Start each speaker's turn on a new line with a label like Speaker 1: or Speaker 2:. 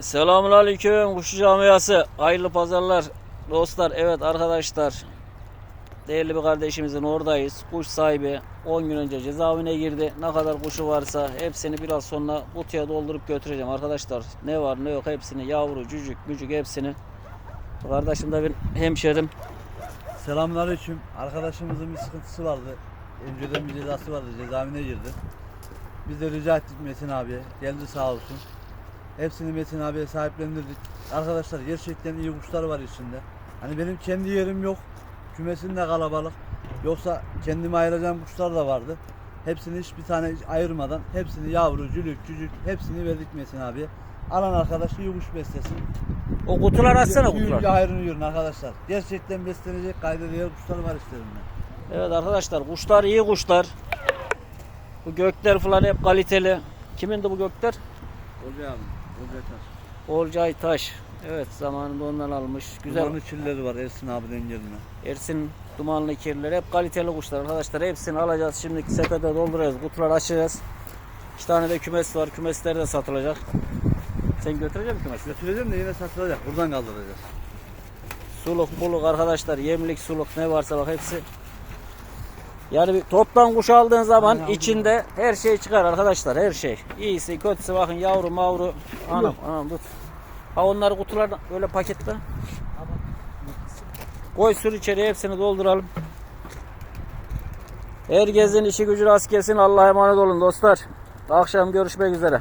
Speaker 1: Selamun Aleyküm Kuşçu Camiası. Hayırlı pazarlar dostlar. Evet arkadaşlar. Değerli bir kardeşimizin oradayız. Kuş sahibi 10 gün önce cezaevine girdi. Ne kadar kuşu varsa hepsini biraz sonra kutuya doldurup götüreceğim arkadaşlar. Ne var ne yok hepsini yavru, cücük, mücük hepsini. Kardeşim de bir hemşerim.
Speaker 2: Selamünaleyküm. Arkadaşımızın bir sıkıntısı vardı. Önceden bir cezası vardı. Cezaevine girdi. Biz de rica ettik Metin abiye. Geldi sağ olsun. Hepsini Metin abiye sahiplendirdik. Arkadaşlar gerçekten iyi kuşlar var içinde. Hani benim kendi yerim yok. Kümesim de kalabalık. Yoksa kendime ayıracağım kuşlar da vardı. Hepsini hiçbir tane ayırmadan hepsini yavru, cülük, cücük hepsini verdik Metin abiye. Alan arkadaş iyi kuş beslesin.
Speaker 1: O kutular açsana kutular.
Speaker 2: bir hayrını görün arkadaşlar. Gerçekten beslenecek kayda değer kuşlar var işlerinde.
Speaker 1: Evet arkadaşlar kuşlar iyi kuşlar. Bu gökler falan hep kaliteli. Kimindi bu gökler?
Speaker 2: Hoca abi, taş.
Speaker 1: Olcay Taş. Evet zamanında ondan almış. Güzel.
Speaker 2: Dumanlı çilleri var Ersin abiden gelme.
Speaker 1: Ersin dumanlı kirler hep kaliteli kuşlar arkadaşlar. Hepsini alacağız. Şimdi sepete dolduruyoruz. Kutular açacağız. İki tane de kümes var. Kümesler de satılacak. Sen götürecek misin kümesi?
Speaker 2: Götüreceğim de yine satılacak. Buradan kaldıracağız.
Speaker 1: Suluk buluk arkadaşlar. Yemlik suluk ne varsa bak hepsi. Yani bir toptan kuş aldığın zaman
Speaker 2: Aynen.
Speaker 1: içinde her şey çıkar arkadaşlar. Her şey. İyisi kötüsü bakın yavru mavru. Anam anam tut. Ha onları kutulardan böyle paketle. Koy sür içeri hepsini dolduralım. Herkesin işi gücü rast gelsin. Allah'a emanet olun dostlar. Akşam görüşmek üzere.